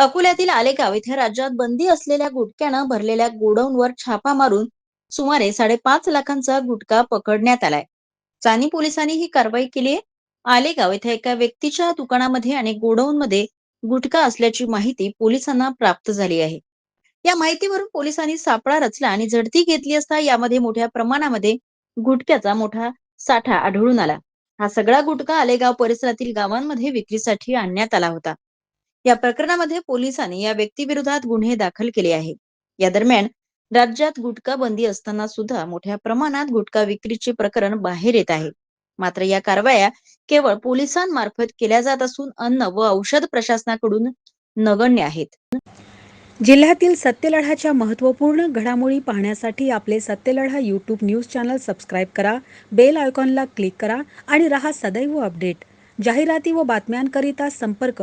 अकोल्यातील आलेगाव इथे राज्यात बंदी असलेल्या गुटख्यानं भरलेल्या गोडाऊनवर छापा मारून सुमारे साडेपाच लाखांचा गुटखा पकडण्यात आलाय. चानी पोलिसांनी ही कारवाई केली आहे आलेगाव इथे एका व्यक्तीच्या दुकानामध्ये आणि गोडाऊनमध्ये गुटखा असल्याची माहिती पोलिसांना प्राप्त झाली आहे. या माहितीवरून पोलिसांनी सापळा रचला आणि झडती घेतली असता यामध्ये मोठ्या प्रमाणामध्ये गुटख्याचा मोठा साठा आढळून आला. हा सगळा गुटखा आलेगाव परिसरातील गावांमध्ये विक्रीसाठी आणण्यात आला होता. या प्रकरणामध्ये पोलिसांनी या व्यक्तीविरोधात गुन्हे दाखल केले आहे या दरम्यान राज्यात गुटखा बंदी असताना सुद्धा मोठ्या प्रमाणात गुटखा विक्रीचे प्रकरण बाहेर येत आहे. मात्र या कारवाया केवळ पोलिसांमार्फत केल्या जात असून अन्न व औषध प्रशासनाकडून नगण्य आहेत. जिल्ह्यातील सत्यलढाच्या महत्त्वपूर्ण घडामोडी पाहण्यासाठी आपले Satyaladha YouTube news channel subscribe करा बेल आयकॉनला क्लिक करा आणि रहा सदैव अपडेट जाहिराती व बातम्यांकरिता संपर्क